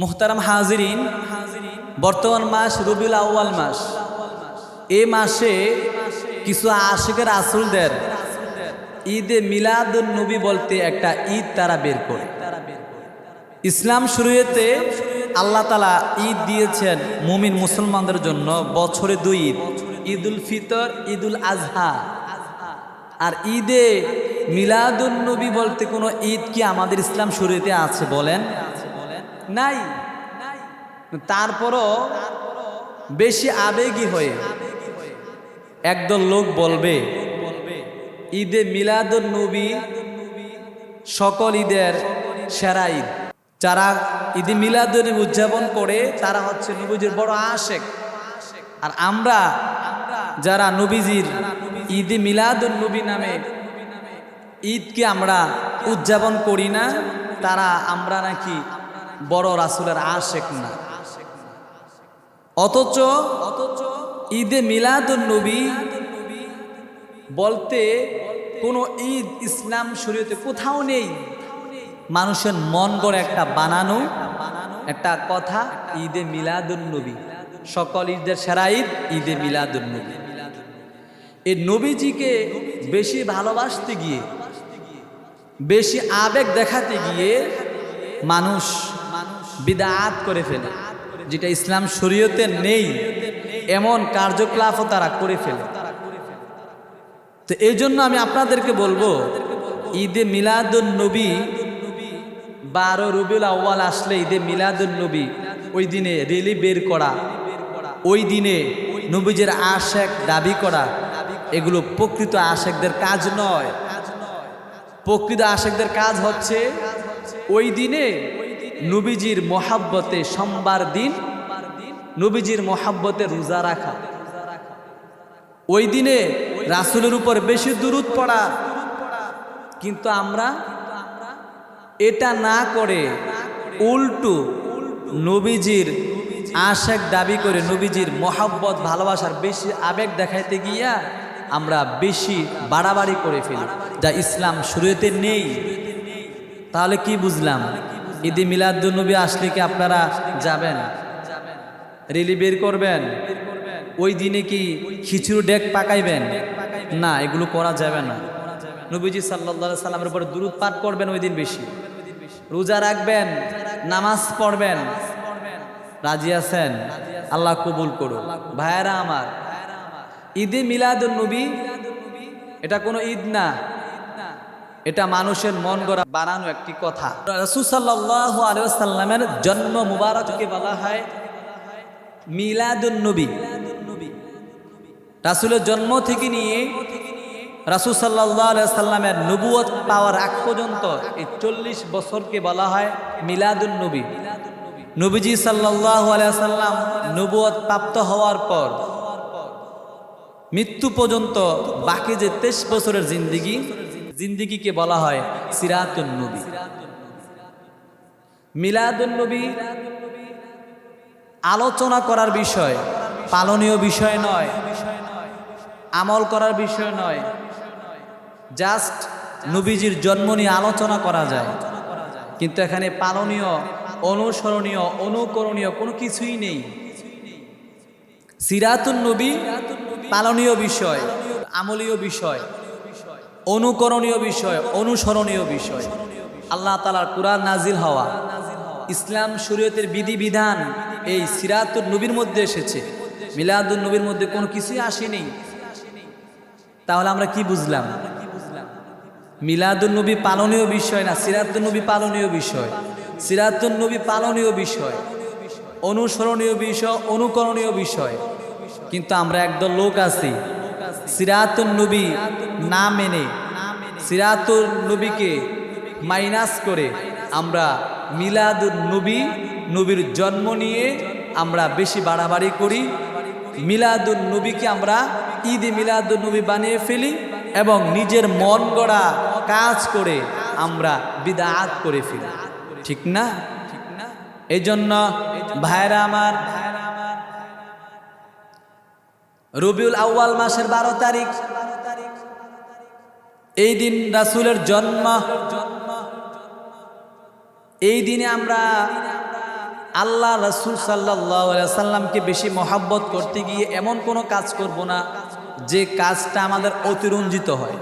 মুহতারাম হাজিরিন, বর্তমান মাস রবিউল আউয়াল মাস। এ মাসে কিছু আশিকের আসলদের ঈদে মিলাদুন নবী বলতে একটা ঈদ তারা বের করে। ইসলাম শুরুতে আল্লাহ তালা ঈদ দিয়েছেন মুমিন মুসলমানদের জন্য বছরে দুই ঈদ, ঈদুল ফিতর, ঈদুল আজহা আর ঈদে মিলাদুন নবী বলতে কোনো ঈদ কি আমাদের ইসলাম শুরুতে আছে বলেন? নাই। তারপরও বেশি আবেগী হয়ে একদল লোক বলবে, ঈদে মিলাদুন নবী সকল ঈদের সেরা ঈদ। যারা ঈদে মিলাদুন নবী উদযাপন করে, তারা হচ্ছে নবীজির বড় আশেক। আর আমরা যারা নবীজির ঈদে মিলাদুন নবী নামে ঈদকে আমরা উদযাপন করি না, তারা আমরা নাকি বড় রাসুলের আশেক না। অথচ অথচ ঈদে মিলাদুন নবী বলতে কোনো ঈদ ইসলাম শরীয়তে কোথাও নেই। মানুষের মন করে একটা বানানো, একটা কথা, ঈদে মিলাদুন নবী। সকল ঈদের সেরা ঈদ ঈদে মিলাদুন নবী। এই নবীজিকে বেশি ভালোবাসতে গিয়ে, বেশি আবেগ দেখাতে গিয়ে মানুষ বিদাত করে ফেলে, যেটা ইসলাম শরীয়তে নেই, এমন কার্যকলাপও তারা করে ফেলে। তো এই জন্য আমি আপনাদেরকে বলব, ঈদে মিলাদুন নবী বারো রবিউল আউ্বাল আসলে ঈদে মিলাদুন নবী ওই দিনে রেলি বের করা, ওই দিনে নবীজের আশেক দাবি করা, এগুলো প্রকৃত আশেকদের কাজ নয়। প্রকৃত আশেকদের কাজ হচ্ছে, ওই দিনে নবীজির মোহাব্বতে সোমবার দিন, নবীজির মোহাব্বতে রোজা রাখা। ওই দিনে রাসুলের উপর বেশি দূরত পড়া। কিন্তু আমরা এটা না করে উল্টু নবীজির আশেক দাবি করে নবীজির মহাব্বত, ভালোবাসার বেশি আবেগ দেখাইতে গিয়া আমরা বেশি বাড়াবাড়ি করে ফেলি। যা ইসলাম শুরুতে নেই। তাহলে কি বুঝলাম? ঈদে মিলাদুলনবী আসলে কি আপনারা যাবেন? রেলি বের করবেন? ওই দিনে কি খিচুড়ি ডেক পাকাইবেন? না, এগুলো করা যাবে না। নবীজি সাল্লা সাল্লামের উপর দূরত পাঠ করবেন ওই দিন বেশি। রোজা রাখবেন, নামাজ পড়বেন। রাজি আছেন? আল্লাহ কবুল করো ভাইয়ারা আমার, ঈদে মিলাদুল নবী এটা কোনো ঈদ না। এটা মানুষের মন গড়া বানানো একটি কথা। রসুসাল্লাহ জন্ম মুবারককে বলা হয় মিলাদুন নবী। রাসুলের জন্ম থেকে নিয়ে রাসুল সাল্লাহ সাল্লামের নবুয়ত পাওয়ার আগ পর্যন্ত এই চল্লিশ বছরকে বলা হয় মিলাদুন নবী। নবীজি সাল্লাহ সাল্লাম নবুয়ত প্রাপ্ত হওয়ার পর মৃত্যু পর্যন্ত বাকি যে তেইশ বছরের জিন্দিগি জিন্দিগিকে বলা হয় সিরাতুন নবী। মিলাদুন নবী আলোচনা করার বিষয়, পালনীয় বিষয় নয়, আমল করার বিষয় নয়, জাস্ট নবীজির জন্ম নিয়ে আলোচনা করা যায়। কিন্তু এখানে পালনীয়, অনুসরণীয়, অনুকরণীয় কোনো কিছুই নেই। সিরাতুন নবী পালনীয় বিষয়, আমলীয় বিষয়। অনুকরণীয় বিষয়, অনুসরণীয় বিষয়। আল্লাহ তালার কুরআন নাজিল হওয়া। ইসলাম শরীয়তের বিধিবিধান এই সিরাতুর নবীর মধ্যে এসেছে। মিলাদুল নবীর মধ্যে কোনো কিছুই আসেনি। তাহলে আমরা কি বুঝলাম? মিলাদুল নবী পালনীয় বিষয় না সিরাতুল নবী পালনীয় বিষয়? সিরাতুল নবী পালনীয় বিষয়, অনুসরণীয় বিষয়, অনুকরণীয় বিষয়। কিন্তু আমরা একদল লোক আছি। সিরাতুল নবী না মেনে সিরাতুল নবীকে মাইনাস করে আমরা মিলাদুল নবী, নবীর জন্ম নিয়ে আমরা বেশি বাড়াবাড়ি করি। মিলাদুল নবীকে আমরা ঈদ মিলাদুল নবী বানিয়ে ফেলি এবং নিজের মন গড়া কাজ করে আমরা বিদাত করে ফেলি। ঠিক না? এই জন্য ভাইরা আমার রবিউল আউ্য়াল মাসের বারো তারিখ। এই দিন রাসুলের জন্ম। এই দিনে আমরা আল্লাহ রাসুল সাল্লাহামকে বেশি মহাব্বত করতে গিয়ে এমন কোনো কাজ করব না যে কাজটা আমাদের অতিরঞ্জিত হয়।